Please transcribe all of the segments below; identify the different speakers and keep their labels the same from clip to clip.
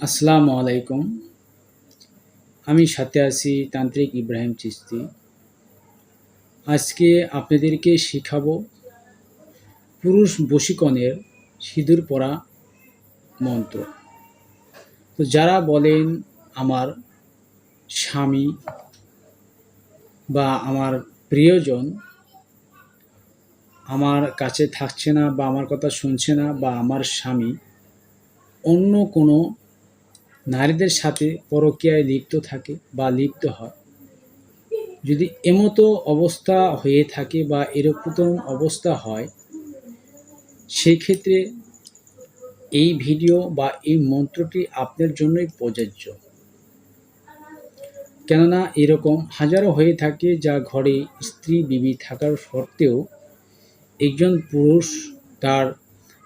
Speaker 1: আসসালামু আলাইকুম। আমি সাথে আছি তান্ত্রিক ইব্রাহিম চিস্তি আজকে আপনাদেরকে শেখাবো পুরুষ বশীকরণের সিঁদুর পরা মন্ত্র। তো যারা বলেন আমার স্বামী বা আমার প্রিয়জন আমার কাছে থাকছে না বা আমার কথা শুনছে না বা আমার স্বামী অন্য কোনো নারীদের সাথে পরকীয়ায় লিপ্ত থাকে বা লিপ্ত হয়। যদি এমতো অবস্থা হয়ে থাকে বা এরকম অবস্থা হয়, সেই ক্ষেত্রে এই ভিডিও বা এই মন্ত্রটি আপনার জন্যই প্রযোজ্য। কেননা এরকম হাজারো হয়ে থাকে যা ঘরে স্ত্রী বিবি থাকার সত্ত্বেও একজন পুরুষ তার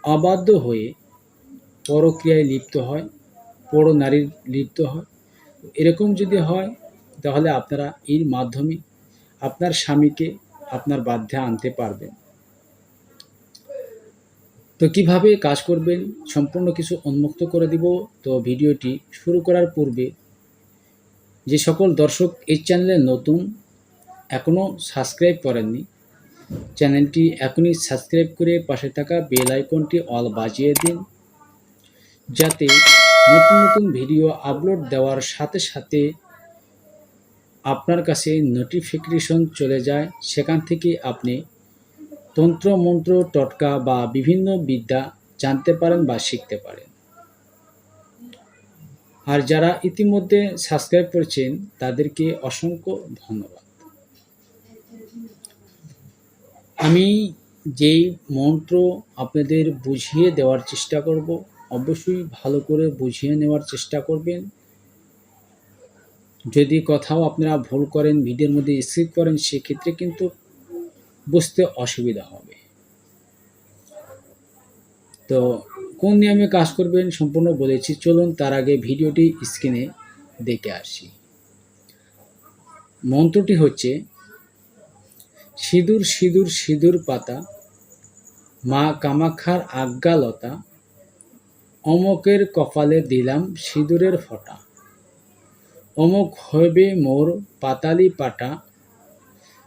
Speaker 1: অবাধ্য হয়ে পরক্রিয়ায় লিপ্ত হয় পর নারীর লিপ্ত হয়। এরকম যদি হয়, তাহলে আপনারা এর মাধ্যমে আপনার স্বামীকে আপনার বাধ্যে আনতে পারবেন। তো কীভাবে কাজ করবেন, সম্পূর্ণ কিছু উন্মুক্ত করে দিব। তো ভিডিওটি শুরু করার পূর্বে, যে সকল দর্শক এই চ্যানেলে নতুন এখনও সাবস্ক্রাইব করেননি, চ্যানেলটি এখনই সাবস্ক্রাইব করে পাশে থাকা বেল আইকনটি অল বাজিয়ে দিন, যাতে নতুন নতুন ভিডিও আপলোড দেওয়ার সাথে সাথে আপনার কাছে নোটিফিকেশন চলে যায়। সেখান থেকে আপনি তন্ত্র মন্ত্র টটকা বা বিভিন্ন বিদ্যা জানতে পারেন বা শিখতে পারেন। আর যারা ইতিমধ্যে সাবস্ক্রাইব করেছেন, তাদেরকে অসংখ্য ধন্যবাদ। আমি যেই মন্ত্র আপনাদের বুঝিয়ে দেওয়ার চেষ্টা করব অবশ্যই ভালো করে বুঝিয়ে নেওয়ার চেষ্টা করবেন। যদি কথাও আপনারা ভুল করেন, ভিডিওর মধ্যে স্কিপ করেন, সেক্ষেত্রে কিন্তু বুঝতে অসুবিধা হবে। তো কোন নিয়মে কাজ করবেন সম্পূর্ণ বলেছি, চলুন তার আগে ভিডিওটি স্ক্রিনে দেখে আসি। মন্ত্রটি হচ্ছে, সিঁদুর সিঁদুর সিঁদুর পাতা, মা কামাক্ষার আজ্ঞালতা অমকের কপালে দিলাম সিঁদুরের ফোঁটা। অমক হইবে মোর পাতালি পাটা,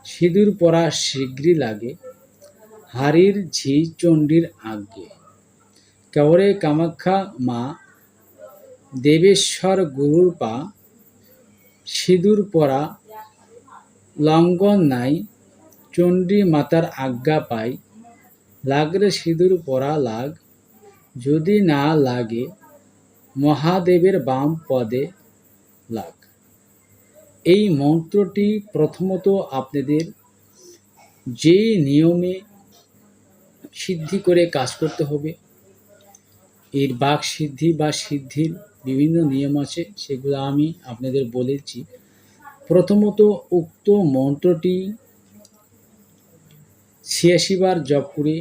Speaker 1: সিঁদুর পরা শীঘ্রই লাগে, হাড়ির ঝি চণ্ডীর আজ্ঞে কেবরে কামাখ্যা মা, দেবেশ্বর গুরুর পা, সিঁদুর পরা লঙ্ঘন নাই, চণ্ডী মাতার আজ্ঞা পাই, লাগরে সিঁদুর পরা লাগ যদি না লাগে, মহাদেবের বাম পদে লাগ। এই মন্ত্রটি প্রথমত আপনাদের যে নিয়মে সিদ্ধি করে কাজ করতে হবে, এর বাক সিদ্ধি বা সিদ্ধির বিভিন্ন নিয়ম আছে, সেগুলো আমি আপনাদের বলেছি। প্রথমত উক্ত মন্ত্রটি ছিয়াশি বার জপ করে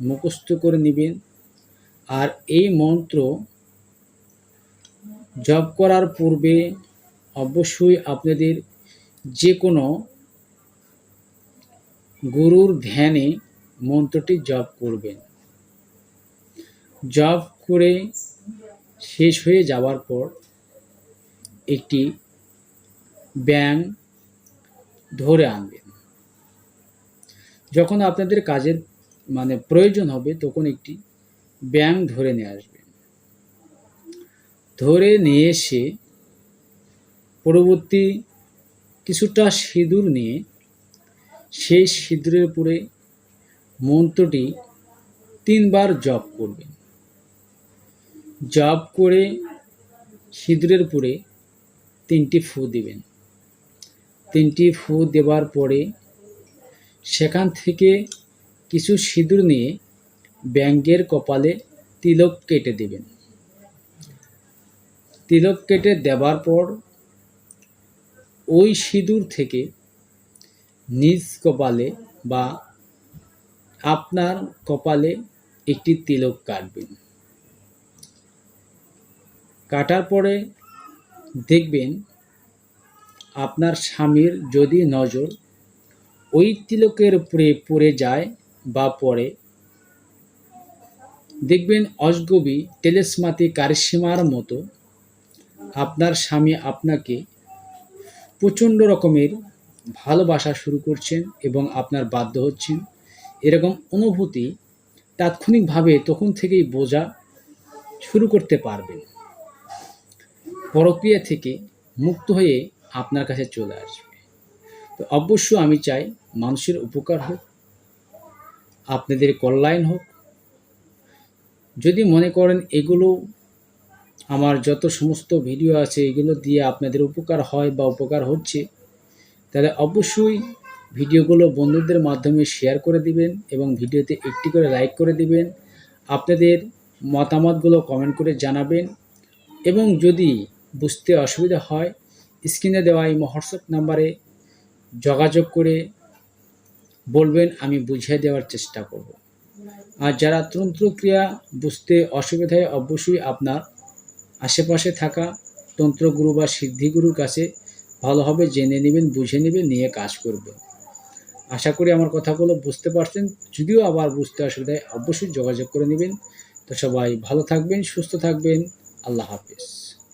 Speaker 1: মুখস্থ করে নেবেন। আর এই মন্ত্র জপ করার পূর্বে অবশ্যই আপনাদের যে কোনো গুরুর ধ্যানে মন্ত্রটি জপ করবেন। জপ করে শেষ হয়ে যাওয়ার পর একটি ব্যাং ধরে আনবেন। যখন আপনাদের কাজের মানে প্রয়োজন হবে তখন একটি ব্যাং ধরে নিয়ে আসবেন ধরে নিয়ে এসে পরবর্তী কিছুটা সিঁদুর নিয়ে সেই সিঁদুরের উপরে মন্ত্রটি তিনবার জপ করবেন। জপ করে সিঁদুরের উপরে তিনটি ফু দিবেন। তিনটি ফু দেওয়ার পরে সেখান থেকে কিছু সিঁদুর নিয়ে ব্যাঙ্গের কপালে তিলক কেটে দেবেন। তিলক কেটে দেওয়ার পর ওই সিঁদুর থেকে নিজ কপালে বা আপনার কপালে একটি তিলক কাটবেন। কাটার পরে দেখবেন আপনার স্বামীর যদি নজর ওই তিলকের উপরে পড়ে যায় বা পড়ে দেখবেন অজগবি তেলেসমাতি কারিসীমার মতো আপনার স্বামী আপনাকে প্রচণ্ড রকমের ভালোবাসা শুরু করছেন এবং আপনার বাধ্য হচ্ছেন। এরকম অনুভূতি তাৎক্ষণিকভাবে তখন থেকেই বোঝা শুরু করতে পারবেন। পরক্রিয়া থেকে মুক্ত হয়ে আপনার কাছে চলে আসবে। তো অবশ্য আমি চাই মানুষের উপকার হোক, আপনাদের কল্যাণ হোক যদি মনে করেন এগুলো আমার যত সমস্ত ভিডিও আছে, এগুলো দিয়ে আপনাদের উপকার হয় বা উপকার হচ্ছে, তাহলে অবশ্যই ভিডিওগুলো বন্ধুদের মাধ্যমে শেয়ার করে দিবেন এবং ভিডিওতে একটি করে লাইক করে দিবেন। আপনাদের মতামতগুলো কমেন্ট করে জানাবেন এবং যদি বুঝতে অসুবিধা হয় স্ক্রিনে দেওয়া এই হোয়াটসঅ্যাপ নাম্বারে যোগাযোগ করে বলবেন, আমি বুঝিয়ে দেওয়ার চেষ্টা করব। আর যারা তন্ত্রক্রিয়া বুঝতে অসুবিধায় অবশ্যই আপনার আশেপাশে থাকা তন্ত্রগুরু বা সিদ্ধিগুরুর কাছে ভালোভাবে জেনে নেবেন, বুঝে নেবেন, নিয়ে কাজ করবেন। আশা করি আমার কথাগুলো বুঝতে পারছেন। যদিও আবার বুঝতে অসুবিধায় অবশ্যই যোগাযোগ করে নেবেন। তো সবাই ভালো থাকবেন, সুস্থ থাকবেন। আল্লাহ হাফিজ।